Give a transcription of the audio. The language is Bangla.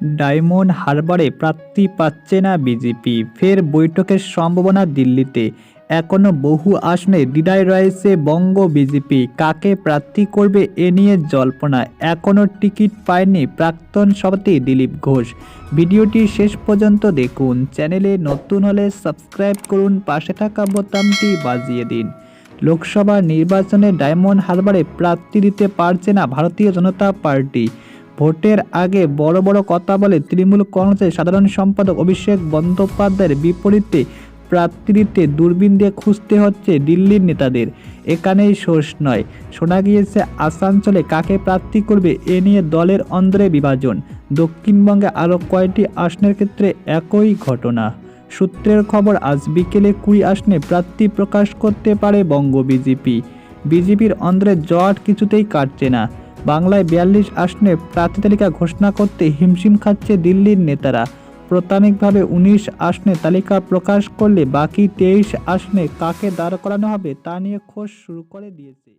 ডায়মন্ড হারবারে প্রার্থী পাচ্ছে না বিজেপি। ফের বৈঠকের সম্ভাবনা দিল্লিতে। এখনও বহু আসনে দ্বিধায় রয়েছে বঙ্গ বিজেপি। কাকে প্রার্থী করবে এ নিয়ে জল্পনা। এখনও টিকিট পায়নি প্রাক্তন সভাপতি দিলীপ ঘোষ। ভিডিওটি শেষ পর্যন্ত দেখুন। চ্যানেলে নতুন হলে সাবস্ক্রাইব করুন। পাশে থাকা বোতামটি বাজিয়ে দিন। লোকসভা নির্বাচনে ডায়মন্ড হারবারে প্রার্থী দিতে পারছে না ভারতীয় জনতা পার্টি। ভোটের আগে বড় বড় কথা বলে তৃণমূল কংগ্রেসের সাধারণ সম্পাদক অভিষেক বন্দ্যোপাধ্যায়ের বিপরীতে প্রার্থী দিতে দূরবীন দিয়ে খুঁজতে হচ্ছে দিল্লির নেতাদের। এখানেই শোষ নয়। শোনা গিয়েছে, আসানসোলে কাকে প্রার্থী করবে এ নিয়ে দলের অন্দরে বিভাজন। দক্ষিণবঙ্গে আরও কয়টি আসনের ক্ষেত্রে একই ঘটনা? সূত্রের খবর, আজ বিকেলে কুড়ি আসনে প্রার্থী প্রকাশ করতে পারে বঙ্গ বিজেপি। বিজেপির অন্দরে জট কিছুতেই কাটছে না। বাংলায় বিয়াল্লিশ আসনে প্রার্থী তালিকা ঘোষণা করতে হিমশিম খাচ্ছে দিল্লির নেতারা। প্রাথমিকভাবে উনিশ আসনে তালিকা প্রকাশ করলে বাকি তেইশ আসনে কাকে দাঁড় করানো হবে তা নিয়ে খোঁজ শুরু করে দিয়েছে।